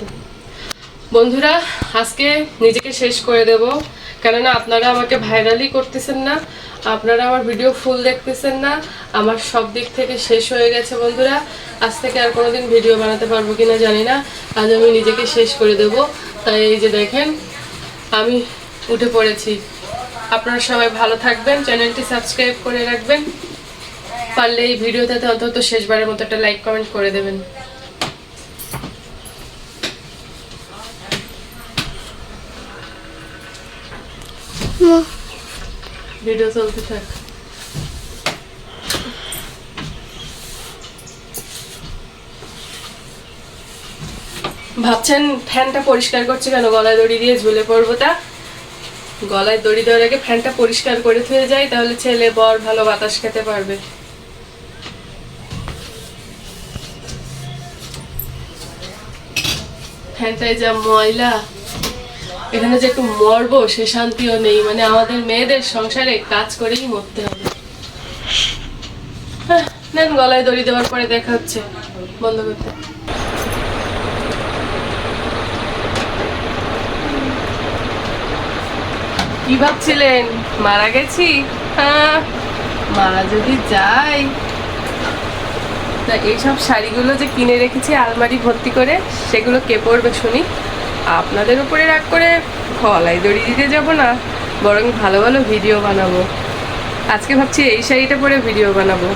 করতে বন্ধুরা, আজকে নিজেকে শেষ করে দেব। কেননা আপনারা আমাকে ভাইরালই করতেছেন না, আপনারা আমার ভিডিও ফুল দেখতেছেন না, আমার সব দিক থেকে শেষ হয়ে গেছে বন্ধুরা। আজ থেকে আর কোনোদিন ভিডিও বানাতে পারব কিনা জানি না, আজ আমি নিজেকে শেষ করে দেব। তাই এই যে দেখেন, আমি উঠে পড়েছি। আপনারা সবাই ভালো থাকবেন, চ্যানেলটি সাবস্ক্রাইব করে রাখবেন। পারলে এই ভিডিওটাতে অন্তত শেষবারের মতো একটা লাইক কমেন্ট করে দেবেন। ভাবছেন ফ্যানটা পরিষ্কার করছে কেন? গলায় দড়ি দিয়ে ঝুলে পড়ব তা গলায় দড়ি দেওয়ার আগে ফ্যানটা পরিষ্কার করে থুয়ে যাই তাহলে ছেলে, বর ভালো বাতাস খেতে পারবে। ফ্যানটায় যা ময়লা। এখানে যে একটু মরবো সে শান্তিও নেই। মানে আমাদের মেয়েদের সংসারে কাজ করেই মরতে হবে। হ্যাঁ, নেন গলায় দড়ি দেওয়ার পরে দেখা হচ্ছে। বন্ধ করতে। কি ভাবছিলেন? মারা গেছি? হ্যাঁ মারা যদি যাই। তা এইসব শাড়িগুলো যে কিনে রেখেছি আলমারি ভর্তি করে সেগুলো কে পরবে শুনি? আপনাদের উপরে রাগ করে গলায় দড়ি দিতে যাব না, বরং ভালো ভালো ভিডিও বানাবো। আজকে ভাবছি এই শাড়িটা পরে ভিডিও বানাবো।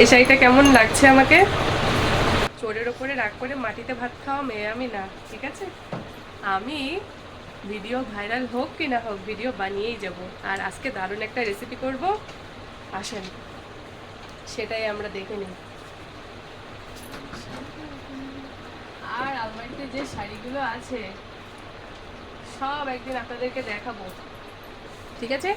এই শাড়িটা কেমন লাগছে আমাকে? চোরের ওপরে রাগ করে মাটিতে ভাত খাওয়া মেয়ে আমি না, ঠিক আছে? আমি ভিডিও ভাইরাল হোক কি না হোক, ভিডিও বানিয়েই যাব। আর আজকে দারুণ একটা রেসিপি করব। আসেন, সেটাই আমরা দেখে নিই। আর আলমারিতে যে শাড়িগুলো আছে সব একদিন আপনাদেরকে দেখাবো। ঠিক আছে?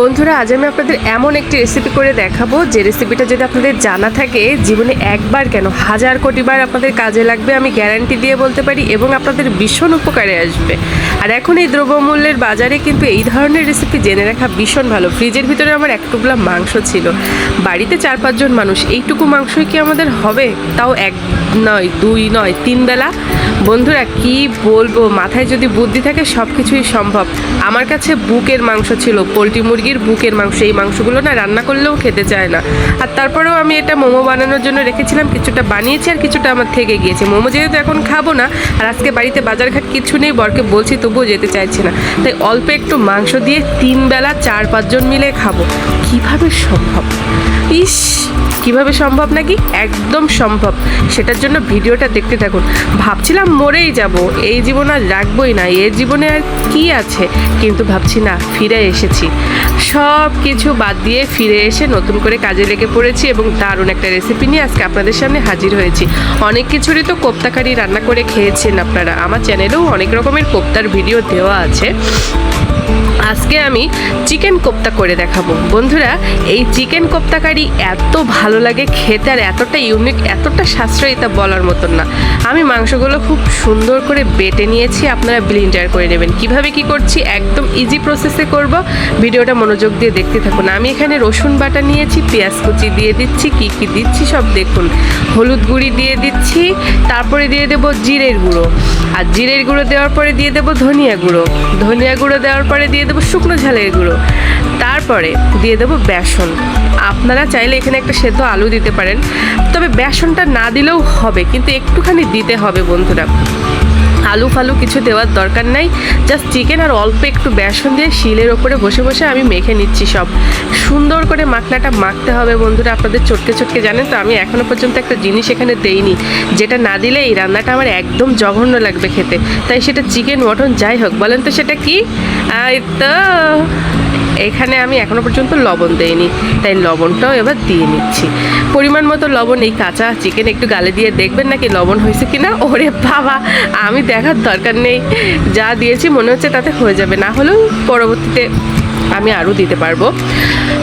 বন্ধুরা, আজ আমি আপনাদের এমন একটি রেসিপি করে দেখাবো। যে রেসিপিটা যদি আপনাদের জানা থাকে, জীবনে একবার কেন হাজার কোটিবার আপনাদের কাজে লাগবে, আমি গ্যারান্টি দিয়ে বলতে পারি এবং আপনাদের ভীষণ উপকারে আসবে। আর এখন এই দ্রব্যমূল্যের বাজারে কিন্তু এই ধরনের রেসিপি জেনে রাখা ভীষণ ভালো। ফ্রিজের ভিতরে আমার এক টুকলা মাংস ছিল। বাড়িতে চার পাঁচজন মানুষ, এইটুকু মাংসই কি আমাদের হবে? তাও এক নয়, দুই নয়, তিন বেলা? বন্ধুরা, কি বলব? মাথায় যদি বুদ্ধি থাকে সব কিছুই সম্ভব। আমার কাছে বুকের মাংস ছিল, পোলট্রি মুরগির বুকের মাংস, এই মাংসগুলো না রান্না করলেও খেতে চায় না। আর তারপরেও আমি এটা মোমো বানানোর জন্য রেখেছিলাম, কিছুটা বানিয়েছি আর কিছুটা আমার থেকে গিয়েছে। মোমো যেহেতু এখন খাব না, আর আজকে বাড়িতে বাজারঘাট কিছু নেই, বরকে বলছি তবুও যেতে চাইছে না। তাই অল্প একটু মাংস দিয়ে তিন বেলা চার পাঁচজন মিলে খাব। কীভাবে সম্ভব? ইস, কীভাবে সম্ভব নাকি? একদম সম্ভব। সেটার জন্য ভিডিওটা দেখতে থাকুন। ভাবছিলাম মরেই যাব, এই জীবন আর রাখবই না, এর জীবনে আর কি আছে? কিন্তু ভাবছি না, ফিরে এসেছি। সব কিছু বাদ দিয়ে ফিরে এসে নতুন করে কাজে লেগে পড়েছি এবং দারুণ একটা রেসিপি নিয়ে আজকে আপনাদের সামনে হাজির হয়েছি। অনেক কিছুরই তো কোপ্তাকারি রান্না করে খেয়েছেন আপনারা। আমার চ্যানেলেও অনেক রকমের কোপ্তার ভিডিও দেওয়া আছে। আজকে আমি চিকেন কোপ্তা করে দেখাবো। বন্ধুরা, এই চিকেন কোপ্তা কারি এত ভালো লাগে খেতে আর এতটা ইউনিক এতটা সাশ্রয়ী তা বলার মতন না। আমি মাংসগুলো খুব সুন্দর করে বেটে নিয়েছি, আপনারা ব্লিন্ডার করে নেবেন। কীভাবে কি করছি, একদম ইজি প্রসেসে করব। ভিডিওটা মনোযোগ দিয়ে দেখতে থাকুন। আমি এখানে রসুন বাটা নিয়েছি, পেঁয়াজ কুচি দিয়ে দিচ্ছি, কি কি দিচ্ছি সব দেখুন। হলুদ গুঁড়ি দিয়ে দিচ্ছি, তারপরে দিয়ে দেবো জিরের গুঁড়ো। আর জিরের গুঁড়ো দেওয়ার পরে দিয়ে দেবো ধনিয়া গুঁড়ো। ধনিয়া গুঁড়ো দেওয়ার পরে দিয়ে দেবো শুকনো ঝালের গুঁড়ো। তারপরে দিয়ে দেবো বেসন। আপনারা চাইলে এখানে একটা সেদ্ধ আলু দিতে পারেন। তবে বেসনটা না দিলেও হবে, কিন্তু একটুখানি দিতে হবে বন্ধুরা। আলু ফালু কিছু দেওয়ার দরকার নাই। জাস্ট চিকেন আর অল্প একটু বেসন দিয়ে শিলের ওপরে বসে বসে আমি মেখে নিচ্ছি সব। সুন্দর করে মাখনাটা মাখতে হবে বন্ধুরা, আপনাদের চটকে চটকে জানেন তো, আমি এখনও পর্যন্ত একটা জিনিস এখানে দেইনি। যেটা না দিলে এই রান্নাটা আমার একদম জঘন্য লাগবে খেতে। তাই সেটা চিকেন মটন যাই হোক, বলেন তো সেটা কি? তো, এখানে আমি এখনও পর্যন্ত লবণ দেইনি, তাই লবণটাও এবার দিয়ে নিচ্ছি। পরিমাণ মতো লবণ, এই কাঁচা চিকেন একটু গালে দিয়ে দেখবেন নাকি লবণ হয়েছে কিনা? ওরে বাবা, আমি দেখার দরকার নেই। যা দিয়েছি মনে হচ্ছে তাতে হয়ে যাবে। না হলেও পরবর্তীতে আমি আরও দিতে পারব।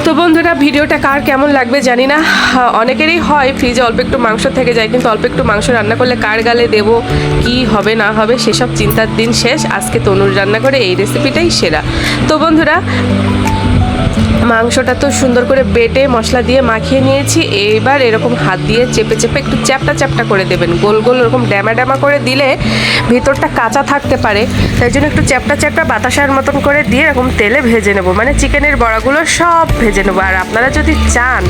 তো বন্ধুরা ভিডিওটা কার কেমন লাগবে জানি না। হ্যাঁ, অনেকেরই হয় ফ্রিজে অল্প একটু মাংস থেকে যায় কিন্তু অল্প একটু মাংস রান্না করলে কার গালে দেবো কি হবে না হবে সেসব চিন্তার দিন শেষ। আজকে তনুর রান্না করে এই রেসিপিটাই সেরা। তো বন্ধুরা মাংসটা তো সুন্দর করে বেটে মশলা দিয়ে মাখিয়ে নিয়েছি। এইবার এরকম হাত দিয়ে চেপে চেপে একটু চ্যাপটা চ্যাপটা করে দেবেন। গোল গোল এরকম ড্যামা ড্যামা করে দিলে ভিতরটা কাঁচা থাকতে পারে। তাই জন্য একটু চ্যাপটা চ্যাপটা বাতাসার মতন করে দিয়ে এরকম তেলে ভেজে নেব। মানে চিকেনের বড়াগুলো সব ভেজে নেব। আর আপনারা যদি চান,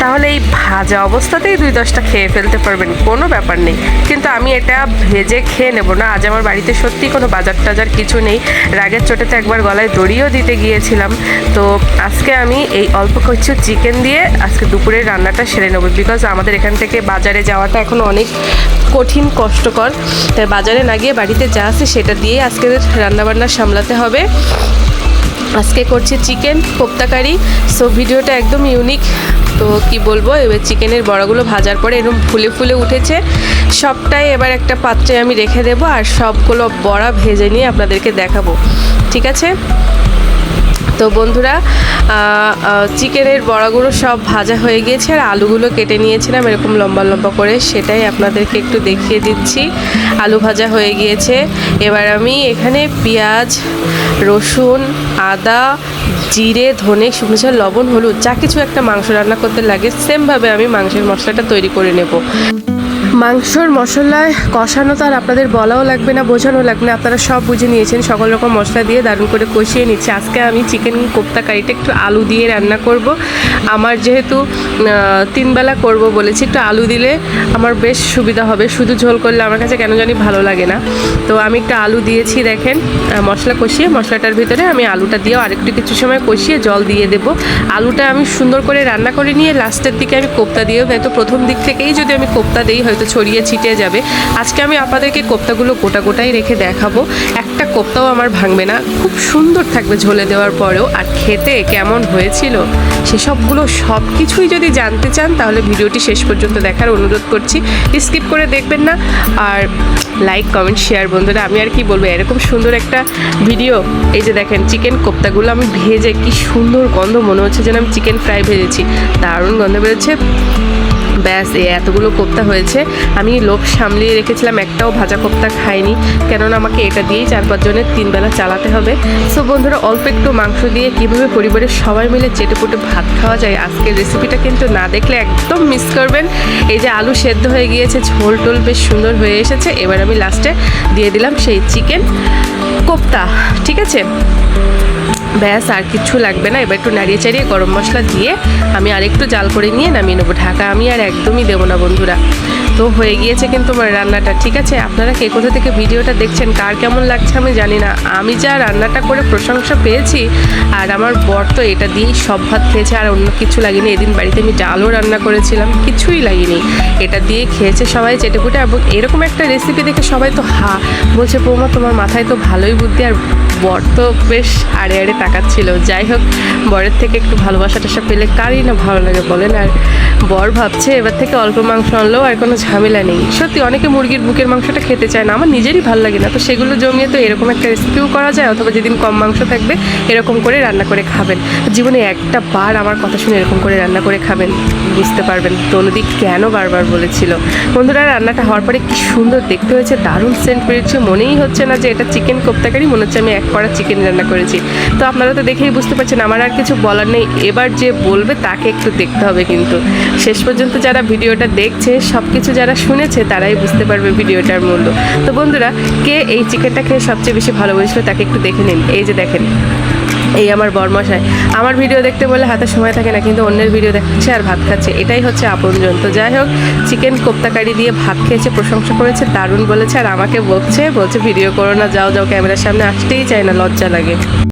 তাহলে এই ভাজা অবস্থাতেই দুই দশটা খেয়ে ফেলতে পারবেন। কোনো ব্যাপার নেই। কিন্তু আমি এটা ভেজে খেয়ে নেব না। আজ আমার বাড়িতে সত্যি কোনো বাজার টাজার কিছু নেই। রাগের চোটেতে একবার গলায় দড়িও দিতে গিয়েছিলাম। তো আজকে আমি এই অল্প কিছু চিকেন দিয়ে আজকে দুপুরের রান্নাটা সেরে নেব। বিকজ আমাদের এখান থেকে বাজারে যাওয়াটা এখন অনেক কঠিন, কষ্টকর। তাই বাজারে না গিয়ে বাড়িতে যা আছে সেটা দিয়ে আজকে রান্নাবান্না সামলাতে হবে। আজকে করছি চিকেন কোপ্তাকারি সো ভিডিওটা একদম ইউনিক তো কি বলব, এবার চিকেনের বড়াগুলো ভাজার পরে এরকম ফুলে ফুলে উঠেছে। সবটাই এবার একটা পাত্রে আমি রেখে দেবো আর সবগুলো বড়া ভেজে নিয়ে আপনাদেরকে দেখাবো। ঠিক আছে? তো বন্ধুরা চিকেনের বড়াগুলো সব ভাজা হয়ে গিয়েছে আর আলুগুলো কেটে নিয়েছিলাম, এরকম লম্বা লম্বা করে। সেটাই আপনাদেরকে একটু দেখিয়ে দিচ্ছি। আলু ভাজা হয়ে গিয়েছে। এবার আমি এখানে পেঁয়াজ, রসুন, আদা, জিরে, ধনে, শুকনো লবণ, হলুদ, যা কিছু একটা মাংস রান্না করতে লাগে, সেমভাবে আমি মাংসের মশলাটা তৈরি করে নেব। মাংসর মশলায় কষানো তো আর আপনাদের বলাও লাগবে না, বোঝানো লাগবে না। আপনারা সব বুঝে নিয়েছেন, সকল রকম মশলা দিয়ে দারুণ করে কষিয়ে নিচ্ছি। আজকে আমি চিকেন কোপ্তা কারিটা একটু আলু দিয়ে রান্না করব। আমার যেহেতু তিনবেলা করব বলেছি, একটু আলু দিলে আমার বেশ সুবিধা হবে। শুধু ঝোল করলে আমার কাছে কেন জানি ভালো লাগে না। তো আমি একটু আলু দিয়েছি, দেখেন মশলা কষিয়ে, মশলাটার ভিতরে আমি আলুটা দিয়েও আরেকটু কিছু সময় কষিয়ে জল দিয়ে দেব। আলুটা আমি সুন্দর করে রান্না করে নিয়ে লাস্টের দিকে আমি কোপ্তা দিয়েও নয়তো প্রথম দিক থেকেই যদি আমি কোপ্তা দিই, হয়তো ছড়িয়ে ছিটিয়ে যাবে। আজকে আমি আপনাদেরকে কোপ্তাগুলো গোটা গোটাই রেখে দেখাবো। একটা কোপ্তাও আমার ভাঙবে না। খুব সুন্দর থাকবে ঝোলে দেওয়ার পরেও। আর খেতে কেমন হয়েছিল সেসবগুলো সব কিছুই যদি জানতে চান, তাহলে ভিডিওটি শেষ পর্যন্ত দেখার অনুরোধ করছি। স্কিপ করে দেখবেন না। আর লাইক, কমেন্ট, শেয়ার বন্ধুরা, আমি আর কি বলব? এরকম সুন্দর একটা ভিডিও। এই যে দেখেন, চিকেন কোপ্তাগুলো আমি ভেজে কি সুন্দর গন্ধ। মনে হচ্ছে যেন আমি চিকেন ফ্রাই ভেজেছি। দারুণ গন্ধ বেরোচ্ছে। ব্যাস এই এতগুলো কোপ্তা হয়েছে। আমি লোভ সামলিয়ে রেখেছিলাম, একটাও ভাজা কোপ্তা খাইনি। কেননা আমাকে এটা দিয়েই চার পাঁচজনের তিনবেলা চালাতে হবে। সো বন্ধুরা, অল্প একটু মাংস দিয়ে কীভাবে পরিবারের সবাই মিলে চেটে পুটে ভাত খাওয়া যায়, আজকের রেসিপিটা কিন্তু না দেখলে একদম মিস করবেন। এই যে আলু সেদ্ধ হয়ে গিয়েছে, ঝোল টোল বেশ সুন্দর হয়ে এসেছে। এবার আমি লাস্টে দিয়ে দিলাম সেই চিকেন কোপ্তা, ঠিক আছে? ব্যাস, আর কিছু লাগবে না। এবার একটু নাড়িয়ে চাড়িয়ে গরম মশলা দিয়ে আমি আরেকটু জাল করে নিয়ে নামিয়ে নেব ঢাকা। আমি আর একদমই দেবো না, বন্ধুরা। তো হয়ে গিয়েছে কিন্তু আমার রান্নাটা, ঠিক আছে? আপনারা কে কোথা থেকে ভিডিওটা দেখছেন, কার কেমন লাগছে আমি জানি না। আমি যা রান্নাটা করে প্রশংসা পেয়েছি, আর আমার বর তো এটা দিয়েই সব ভাত খেয়েছে, আর অন্য কিছু লাগেনি। এদিন বাড়িতে আমি ডালও রান্না করেছিলাম, কিছুই লাগেনি। এটা দিয়ে খেয়েছে সবাই চেটেপুটে এবং এরকম একটা রেসিপি দেখে সবাই তো হা, বলছে, বৌমা, তোমার মাথায় তো ভালোই বুদ্ধি। আর বর তো বেশ আড়ে আড়ে তাকাচ্ছিল। যাই হোক, বরের থেকে একটু ভালোবাসা টাসা পেলে কারই না ভালো লাগে বলেন। আর বর ভাবছে, এবার থেকে অল্প মাংস আনলেও আর কোনো ঝামেলা নেই। সত্যি, অনেকে মুরগির বুকের মাংসটা খেতে চায় না। আমার নিজেরই ভালো লাগে না। তো সেগুলো জমিয়ে তো এরকম একটা রেসিপিও করা যায়, অথবা যেদিন কম মাংস থাকবে, এরকম করে রান্না করে খাবেন। জীবনে একটা বার আমার কথা শুনে এরকম করে রান্না করে খাবেন, বুঝতে পারবেন। তনুদি কেন বারবার বলেছিল? বন্ধুরা, রান্নাটা হওয়ার পরে কি সুন্দর দেখতে হয়েছে, দারুণ সেন্ট পেয়েছে মনেই হচ্ছে না যে এটা চিকেন কোপ্তাকারি, মনে হচ্ছে আমি এক কড়া চিকেন রান্না করেছি। তো আপনারা তো দেখেই বুঝতে পারছেন, আমার আর কিছু বলার নেই। এবার যে বলবে, তাকে একটু দেখতে হবে কিন্তু। শেষ পর্যন্ত যারা ভিডিওটা দেখছে সব কিছু যারা শুনেছে তারাই বুঝতে পারবে ভিডিওটার মূল্য। তো বন্ধুরা, কে এই চিকেনটা খেয়ে সবচেয়ে বেশি ভালোবেসেছিল তাকে একটু দেখে নিন। এই যে দেখেন, এই আমার বরমশাই। আমার ভিডিও দেখতে বলে হাতে সময় থাকে না, কিন্তু অন্যের ভিডিও দেখাচ্ছে আর ভাত খাচ্ছে। এটাই হচ্ছে আপনজন। তো যাই হোক, চিকেন কোপ্তাকারি দিয়ে ভাত খেয়েছে, প্রশংসা করেছে, দারুণ বলেছে, আর আমাকে বলছে বলছে, ভিডিও করো না, যাও যাও, ক্যামেরার সামনে। আসতেই চায় না, লজ্জা লাগে।